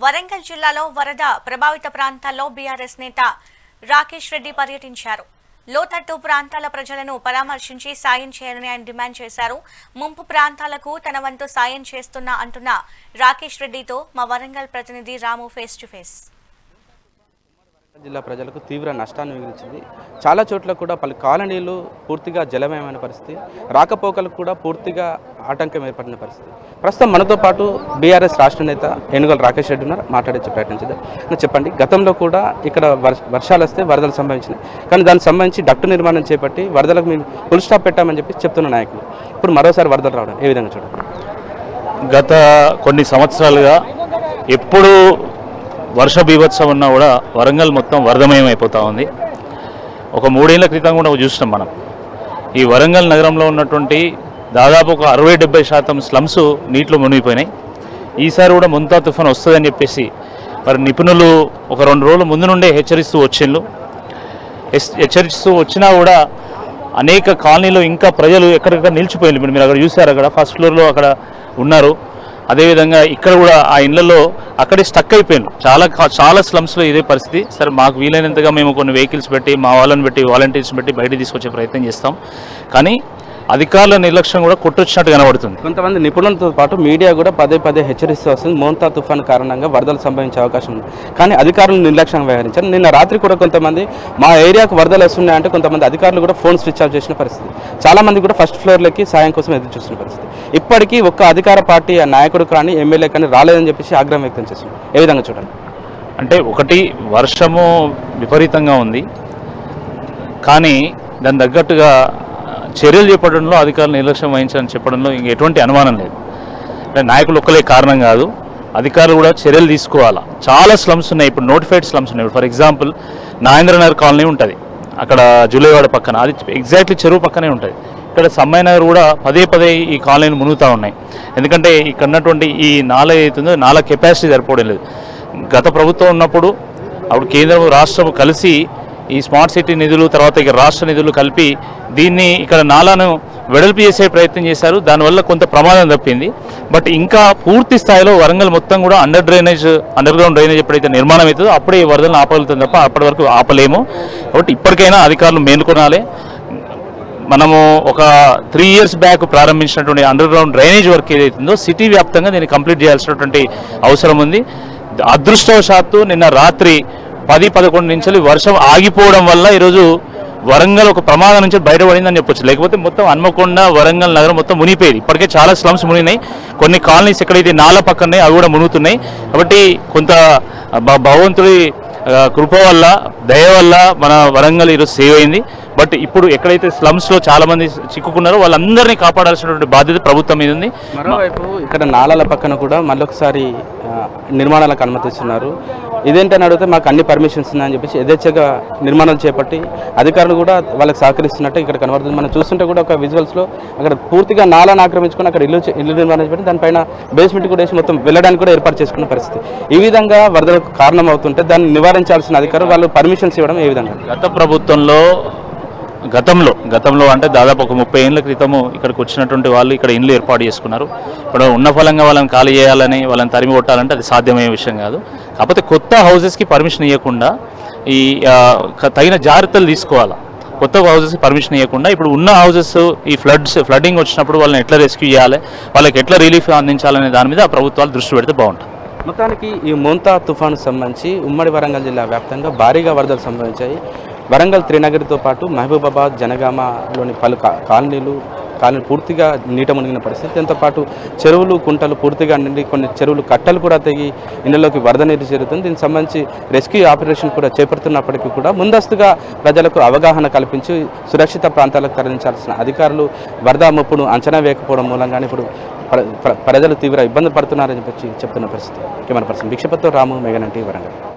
వరంగల్ జిల్లాలో వరద ప్రభావిత ప్రాంతాల్లో బీఆర్ఎస్ నేత రాకేష్ రెడ్డి పర్యటించారు. లోతట్టు ప్రాంతాల ప్రజలను పరామర్శించి సాయం చేయాలని ఆయన డిమాండ్ చేశారు. ముంపు ప్రాంతాలకు తన వంతు సాయం చేస్తున్నా అంటున్న రాకేష్ రెడ్డితో మా వరంగల్ ప్రతినిధి రాము ఫేస్ టు ఫేస్ జిల్లా ప్రజలకు తీవ్ర నష్టాన్ని మిగిల్చింది. చాలా చోట్ల కూడా పలు కాలనీలు పూర్తిగా జలమయమైన పరిస్థితి. రాకపోకలకు కూడా పూర్తిగా ఆటంకం ఏర్పడిన పరిస్థితి. ప్రస్తుతం మనతో పాటు బీఆర్ఎస్ రాష్ట్ర నేత ఏనుగల రాకేష్ రెడ్డి ఉన్నారు. మాట్లాడే ప్రయత్నం చెప్పండి గతంలో కూడా ఇక్కడ వర్ష- వర్షాలు వస్తే వరదలు సంభవించినాయి. కానీ దానికి సంబంధించి డక్టు నిర్మాణం చేపట్టి వరదలకు మేము ఫుల్ స్టాప్ పెట్టామని చెప్పి చెప్తున్న నాయకులు. ఇప్పుడు మరోసారి వరదలు రావడం ఏ విధంగా చూడండి? గత కొన్ని సంవత్సరాలుగా ఎప్పుడూ వర్ష బీభత్సం ఉన్నా కూడా వరంగల్ మొత్తం వరదమయం అయిపోతూ ఉంది. ఒక మూడేళ్ళ క్రితం కూడా చూసినాం మనం. ఈ వరంగల్ నగరంలో ఉన్నటువంటి దాదాపు ఒక అరవై డెబ్బై శాతం స్లమ్స్ నీటిలో మునిగిపోయినాయి. ఈసారి కూడా ముంతా తుఫాన్ వస్తుందని చెప్పేసి మరి నిపుణులు ఒక రెండు రోజుల ముందు నుండే హెచ్చరిస్తూ వచ్చిండ్రు. హెచ్చరిస్తూ వచ్చినా కూడా అనేక కాలనీలో ఇంకా ప్రజలు ఎక్కడెక్కడ నిలిచిపోయింది ఇప్పుడు మీరు అక్కడ చూసారు అక్కడ ఫస్ట్ ఫ్లోర్లో అక్కడ ఉన్నారు. అదేవిధంగా ఇక్కడ కూడా ఆ ఇళ్ళలో అక్కడే స్టక్ అయిపోయాను. చాలా చాలా స్లమ్స్లో ఇదే పరిస్థితి. సరే మాకు వీలైనంతగా మేము కొన్ని వెహికల్స్ పెట్టి మా వాళ్ళని పెట్టి వాలంటీర్స్ పెట్టి బయట తీసుకొచ్చే ప్రయత్నం చేస్తాం. కానీ అధికారుల నిర్లక్ష్యం కూడా కొట్టొచ్చినట్టు కనబడుతుంది. కొంతమంది నిపుణులతో పాటు మీడియా కూడా పదే పదే హెచ్చరిస్తూ వస్తుంది. మోంతా తుఫాన్ కారణంగా వరదలు సంభవించే అవకాశం ఉంది. కానీ అధికారులు నిర్లక్ష్యం వ్యవహరించారు. నిన్న రాత్రి కూడా కొంతమంది మా ఏరియాకు వరదలు వస్తున్నాయంటే కొంతమంది అధికారులు కూడా ఫోన్ స్విచ్ ఆఫ్ చేసిన పరిస్థితి. చాలామంది కూడా ఫస్ట్ ఫ్లోర్లకి సాయం కోసం ఎదురు చూస్తున్న పరిస్థితి. ఇప్పటికీ ఒక్క అధికార పార్టీ ఆ నాయకుడు కానీ ఎమ్మెల్యే కానీ రాలేదని చెప్పేసి ఆగ్రహం వ్యక్తం చేస్తున్నారు ఏ విధంగా చూడండి? అంటే ఒకటి వర్షము విపరీతంగా ఉంది. కానీ దాని తగ్గట్టుగా చర్యలు చేపట్టడంలో అధికారులు నిర్లక్ష్యం వహించాలని చెప్పడంలో ఇంక ఎటువంటి అనుమానం లేదు. అంటే నాయకులు ఒక్కలే కారణం కాదు. అధికారులు కూడా చర్యలు తీసుకోవాలా? చాలా స్లమ్స్ ఉన్నాయి. ఇప్పుడు నోటిఫైడ్ స్లమ్స్ ఉన్నాయి. ఫర్ ఎగ్జాంపుల్ నాగేంద్రనగర్ కాలనీ ఉంటుంది. అక్కడ జూలైవాడ పక్కన అది ఎగ్జాక్ట్లీ చెరువు పక్కనే ఉంటుంది ఇక్కడ సమ్మయ్య నగర్ కూడా పదే పదే ఈ కాలనీలు మునుగుతూ ఉన్నాయి. ఎందుకంటే ఇక్కడ ఉన్నటువంటి ఈ నాల ఏదైతుందో నాల కెపాసిటీ సరిపోవడం లేదు. గత ప్రభుత్వం ఉన్నప్పుడు అప్పుడు కేంద్రం రాష్ట్రం కలిసి ఈ స్మార్ట్ సిటీ నిధులు తర్వాత ఇక రాష్ట్ర నిధులు కలిపి దీన్ని ఇక్కడ నాలను వెడల్పు చేసే ప్రయత్నం చేశారు. దానివల్ల కొంత ప్రమాదం తప్పింది. బట్ ఇంకా పూర్తి స్థాయిలో వరంగల్ మొత్తం కూడా under drainage underground drainage ఎప్పుడైతే నిర్మాణం అవుతుందో అప్పుడే ఈ వరదలను ఆపగలుగుతుంది తప్ప అప్పటి వరకు ఆపలేము. కాబట్టి ఇప్పటికైనా అధికారులు మేల్కొనాలి మనము ఒక త్రీ ఇయర్స్ బ్యాక్ ప్రారంభించినటువంటి అండర్ గ్రౌండ్ డ్రైనేజ్ వర్క్ ఏదైతుందో సిటీ వ్యాప్తంగా దీన్ని కంప్లీట్ చేయాల్సినటువంటి అవసరం ఉంది. అదృష్టవశాత్తు నిన్న రాత్రి పది పదకొండు నుంచి వర్షం ఆగిపోవడం వల్ల ఈరోజు వరంగల్ ఒక ప్రమాదం నుంచి బయటపడిందని చెప్పొచ్చు. లేకపోతే మొత్తం హన్మకొండ వరంగల్ నగరం మొత్తం మునిపోయేది ఇప్పటికే చాలా స్లమ్స్ మునిగినాయి. కొన్ని కాలనీస్ ఎక్కడైతే నాల పక్కనే అవి కూడా మునుగుతున్నాయి. కాబట్టి కొంత భ- భగవంతుడి కృప వల్ల దయ వల్ల మన వరంగల్ ఈరోజు సేవ్ అయింది. బట్ ఇప్పుడు ఎక్కడైతే స్లమ్స్లో చాలా మంది చిక్కుకున్నారో వాళ్ళందరినీ కాపాడాల్సినటువంటి బాధ్యత ప్రభుత్వం మీద ఉంది. మరోవైపు ఇక్కడ నాలాల పక్కన కూడా మళ్ళొకసారి నిర్మాణాలకు అనుమతిస్తున్నారు. ఇదేంటని అడిగితే మాకు అన్ని పర్మిషన్స్ ఉన్నాయని చెప్పేసి యథేచ్ఛగా నిర్మాణాలు చేపట్టి అధికారులు కూడా వాళ్ళకి సహకరిస్తున్నట్టు ఇక్కడ కనబడుతుంది. మనం చూస్తుంటే కూడా ఒక విజువల్స్లో అక్కడ పూర్తిగా నాలాను ఆక్రమించుకొని అక్కడ ఇల్లు ఇల్లు నిర్మాణం చేపట్టి దానిపైన బేస్మెంట్ కూడా వేసి మొత్తం వెళ్ళడానికి కూడా ఏర్పాటు చేసుకున్న పరిస్థితి. ఈ విధంగా వరదలకు కారణం అవుతుంటే దాన్ని నివారించాల్సిన అధికారులు వాళ్ళు పర్మిషన్స్ ఇవ్వడం ఏ విధంగా? గత ప్రభుత్వంలో గతంలో గతంలో అంటే దాదాపు ఒక ముప్పై ఏళ్ళ క్రితము ఇక్కడికి వచ్చినటువంటి వాళ్ళు ఇక్కడ ఇండ్లు ఏర్పాటు చేసుకున్నారు. ఇప్పుడు ఉన్న ఫలంగా వాళ్ళని ఖాళీ చేయాలని వాళ్ళని తరిమి కొట్టాలంటే అది సాధ్యమయ్యే విషయం కాదు. కాకపోతే కొత్త హౌసెస్కి పర్మిషన్ ఇవ్వకుండా ఈ తగిన జాగ్రత్తలు తీసుకోవాలి? కొత్త హౌసెస్కి పర్మిషన్ ఇవ్వకుండా ఇప్పుడు ఉన్న హౌసెస్ ఈ ఫ్లడ్స్ ఫ్లడ్డింగ్ వచ్చినప్పుడు వాళ్ళని ఎట్లా రెస్క్యూ చేయాలి? వాళ్ళకి ఎట్లా రిలీఫ్ అందించాలనే దాని మీద ఆ ప్రభుత్వాలు దృష్టి పెడితే బాగుంటుంది. మొత్తానికి ఈ మోంతా తుఫాను సంబంధించి ఉమ్మడి వరంగల్ జిల్లా వ్యాప్తంగా భారీగా వరదలు సంభవించాయి. వరంగల్ త్రినగరితో పాటు మహబూబాబాద్ జనగామలోని పలు కాలనీలు కాలనీ పూర్తిగా నీట మునిగిన పరిస్థితి. దీంతో పాటు చెరువులు కుంటలు పూర్తిగా నిండి కొన్ని చెరువులు కట్టలు కూడా తెగి ఇళ్ళలోకి వరద నీరు చేరుతుంది. దీనికి సంబంధించి రెస్క్యూ ఆపరేషన్ కూడా చేపడుతున్నప్పటికీ కూడా ముందస్తుగా ప్రజలకు అవగాహన కల్పించి సురక్షిత ప్రాంతాలకు తరలించాల్సిన అధికారులు వరద ముప్పును అంచనా వేయకపోవడం మూలంగానే ఇప్పుడు ప్ర- ప్రజలు తీవ్ర ఇబ్బంది పడుతున్నారని చెప్పి చెప్తున్న పరిస్థితి. కెమెరా పర్సన్ భిక్షపత్తో రాము మెగనంటి వరంగల్.